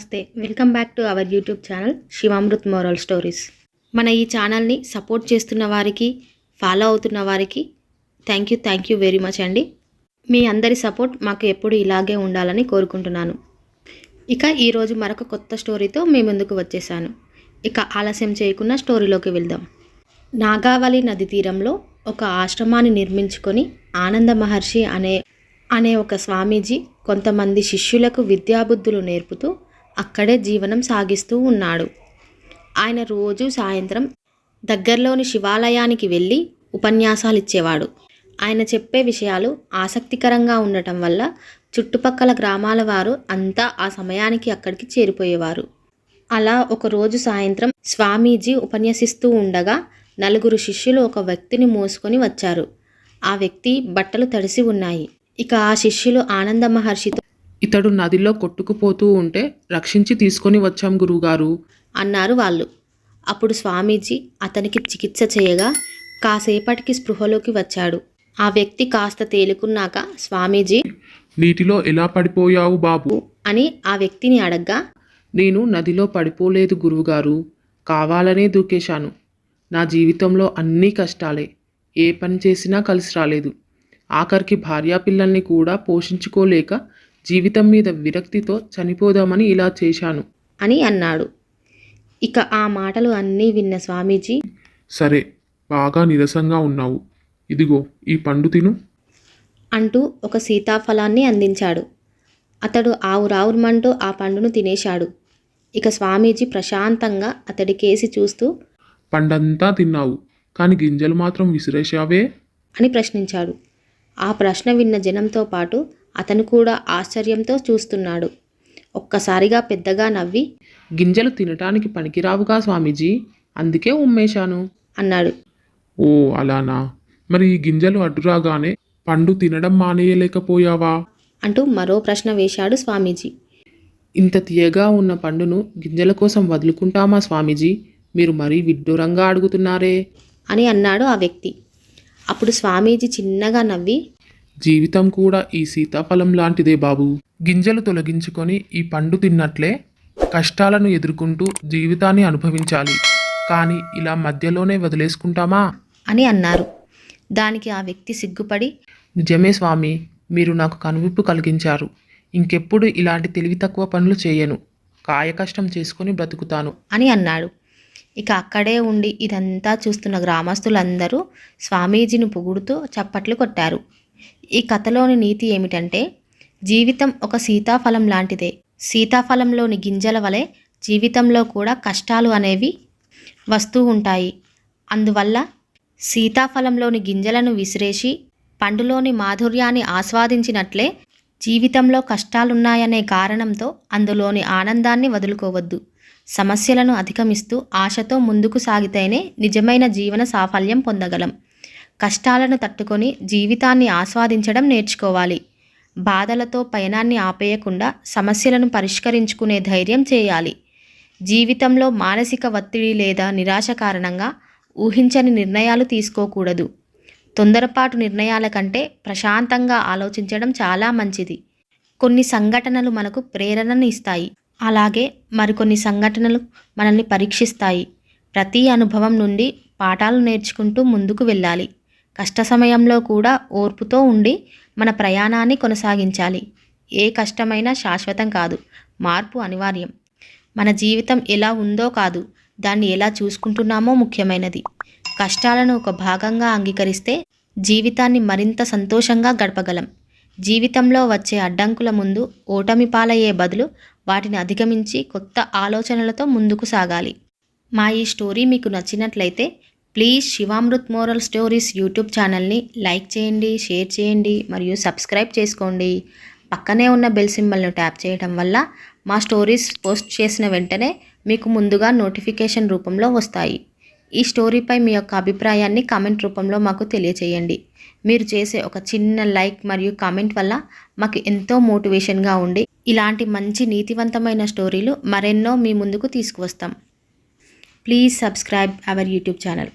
నమస్తే. Welcome back to our YouTube channel Shivamrut moral stories. మన ఈ ఛానల్ని సపోర్ట్ చేస్తున్న వారికి ఫాలో అవుతున్న వారికి thank you thank you very much అండి. మీ అందరి సపోర్ట్ మాకు ఎప్పుడు ఇలాగే ఉండాలని కోరుకుంటున్నాను. ఇక ఈరోజు మరొక కొత్త స్టోరీతో మీ ముందుకు వచ్చేసాను. ఇక ఆలస్యం చేయకుండా స్టోరీలోకి వెళ్దాం. నాగావళి నది తీరంలో ఒక ఆశ్రమాన్ని నిర్మించుకొని ఆనంద మహర్షి అనే అనే ఒక స్వామీజీ కొంతమంది శిష్యులకు విద్యాబుద్ధులు నేర్పుతూ అక్కడే జీవనం సాగిస్తూ ఉన్నాడు. ఆయన రోజు సాయంత్రం దగ్గరలోని శివాలయానికి వెళ్ళి ఉపన్యాసాలు ఇచ్చేవాడు ఆయన చెప్పే విషయాలు ఆసక్తికరంగా ఉండటం వల్ల చుట్టుపక్కల గ్రామాల వారు అంతా ఆ సమయానికి అక్కడికి చేరిపోయేవారు. అలా ఒకరోజు సాయంత్రం స్వామీజీ ఉపన్యసిస్తూ ఉండగా నలుగురు శిష్యులు ఒక వ్యక్తిని మోసుకొని వచ్చారు. ఆ వ్యక్తి బట్టలు తడిసి ఉన్నాయి. ఇక ఆ శిష్యులు ఆనంద మహర్షితో ఇతడు నదిలో కొట్టుకుపోతూ ఉంటే రక్షించి తీసుకొని వచ్చాం గురువుగారు అన్నారు వాళ్ళు. అప్పుడు స్వామీజీ అతనికి చికిత్స చేయగా కాసేపటికి స్పృహలోకి వచ్చాడు. ఆ వ్యక్తి కాస్త తేలుకున్నాక స్వామీజీ నీటిలో ఎలా పడిపోయావు బాబు? అని ఆ వ్యక్తిని అడగ్గా నేను నదిలో పడిపోలేదు గురువుగారు. కావాలనే దూకేశాను. నా జీవితంలో అన్నీ కష్టాలే. ఏ పని చేసినా కలిసి రాలేదు. ఆఖరికి భార్యాపిల్లల్ని కూడా పోషించుకోలేక జీవితం మీద విరక్తితో చనిపోదామని ఇలా చేశాను. అని అన్నాడు. ఇక ఆ మాటలు అన్నీ విన్న స్వామీజీ సరే బాగా నీరసంగా ఉన్నావు. ఇదిగో ఈ పండు తిను. అంటూ ఒక సీతాఫలాన్ని అందించాడు. అతడు ఆవురావురమంటూ ఆ పండును తినేశాడు. ఇక స్వామీజీ ప్రశాంతంగా అతడికేసి చూస్తూ పండంతా తిన్నావు కానీ గింజలు మాత్రం విసిరేశావే? అని ప్రశ్నించాడు. ఆ ప్రశ్న విన్న జనంతో పాటు అతను కూడా ఆశ్చర్యంతో చూస్తున్నాడు. ఒక్కసారిగా పెద్దగా నవ్వి గింజలు తినటానికి పనికిరావుగా స్వామీజీ? అందుకే ఉమ్మేశాను. అన్నాడు. ఓ అలానా? మరి ఈ గింజలు అడ్డురాగానే పండు తినడం మానేయలేకపోయావా? అంటూ మరో ప్రశ్న వేశాడు స్వామీజీ. ఇంత తీయగా ఉన్న పండును గింజల కోసం వదులుకుంటామా స్వామీజీ? మీరు మరీ విడ్డూరంగా అడుగుతున్నారే. అని అన్నాడు ఆ వ్యక్తి. అప్పుడు స్వామీజీ చిన్నగా నవ్వి జీవితం కూడా ఈ సీతాఫలం లాంటిదే బాబు. గింజలు తొలగించుకొని ఈ పండు తిన్నట్లే కష్టాలను ఎదుర్కొంటూ జీవితాన్ని అనుభవించాలి. కానీ ఇలా మధ్యలోనే వదిలేసుకుంటామా? అని అన్నారు. దానికి ఆ వ్యక్తి సిగ్గుపడి నిజమే స్వామి మీరు నాకు కనువిప్పు కలిగించారు. ఇంకెప్పుడు ఇలాంటి తెలివి తక్కువ పనులు చేయను. కాయ కష్టం చేసుకొని బ్రతుకుతాను. అని అన్నాడు. ఇక అక్కడే ఉండి ఇదంతా చూస్తున్న గ్రామస్తులందరూ స్వామీజీని పొగుడుతూ చప్పట్లు కొట్టారు. ఈ కథలోని నీతి ఏమిటంటే జీవితం ఒక సీతాఫలం లాంటిదే. సీతాఫలంలోని గింజల వలె జీవితంలో కూడా కష్టాలు అనేవి వస్తూ ఉంటాయి. అందువల్ల సీతాఫలంలోని గింజలను విసిరేసి పండులోని మాధుర్యాన్ని ఆస్వాదించినట్లే జీవితంలో కష్టాలున్నాయనే కారణంతో అందులోని ఆనందాన్ని వదులుకోవద్దు. సమస్యలను అధిగమిస్తూ ఆశతో ముందుకు సాగితేనే నిజమైన జీవన సాఫల్యం పొందగలం. కష్టాలను తట్టుకొని జీవితాన్ని ఆస్వాదించడం నేర్చుకోవాలి. బాధలతో పయనాన్ని ఆపేయకుండా సమస్యలను పరిష్కరించుకునే ధైర్యం చేయాలి. జీవితంలో మానసిక ఒత్తిడి లేదా నిరాశ కారణంగా ఊహించని నిర్ణయాలు తీసుకోకూడదు. తొందరపాటు నిర్ణయాల కంటే ప్రశాంతంగా ఆలోచించడం చాలా మంచిది. కొన్ని సంఘటనలు మనకు ప్రేరణను ఇస్తాయి. అలాగే మరికొన్ని సంఘటనలు మనల్ని పరీక్షిస్తాయి. ప్రతి అనుభవం నుండి పాఠాలు నేర్చుకుంటూ ముందుకు వెళ్ళాలి. కష్ట సమయంలో కూడా ఓర్పుతో ఉండి మన ప్రయాణాన్ని కొనసాగించాలి. ఏ కష్టమైనా శాశ్వతం కాదు. మార్పు అనివార్యం. మన జీవితం ఎలా ఉందో కాదు. దాన్ని ఎలా చూసుకుంటున్నామో ముఖ్యమైనది. కష్టాలను ఒక భాగంగా అంగీకరిస్తే జీవితాన్ని మరింత సంతోషంగా గడపగలం. జీవితంలో వచ్చే అడ్డంకుల ముందు ఓటమి పాలయ్యే బదులు వాటిని అధిగమించి కొత్త ఆలోచనలతో ముందుకు సాగాలి. మా ఈ స్టోరీ మీకు నచ్చినట్లయితే please Shivamrut moral stories YouTube ఛానల్ని లైక్ చేయండి షేర్ చేయండి మరియు సబ్స్క్రైబ్ చేసుకోండి. పక్కనే ఉన్న బెల్ సింబల్ను ట్యాప్ చేయడం వల్ల మా స్టోరీస్ పోస్ట్ చేసిన వెంటనే మీకు ముందుగా నోటిఫికేషన్ రూపంలో వస్తాయి. ఈ స్టోరీపై మీ యొక్క అభిప్రాయాన్ని కామెంట్ రూపంలో మాకు తెలియచేయండి. మీరు చేసే ఒక చిన్న లైక్ మరియు కామెంట్ వల్ల మాకు ఎంతో మోటివేషన్గా ఉండి ఇలాంటి మంచి నీతివంతమైన స్టోరీలు మరెన్నో మీ ముందుకు తీసుకువస్తాం. Please subscribe our YouTube channel.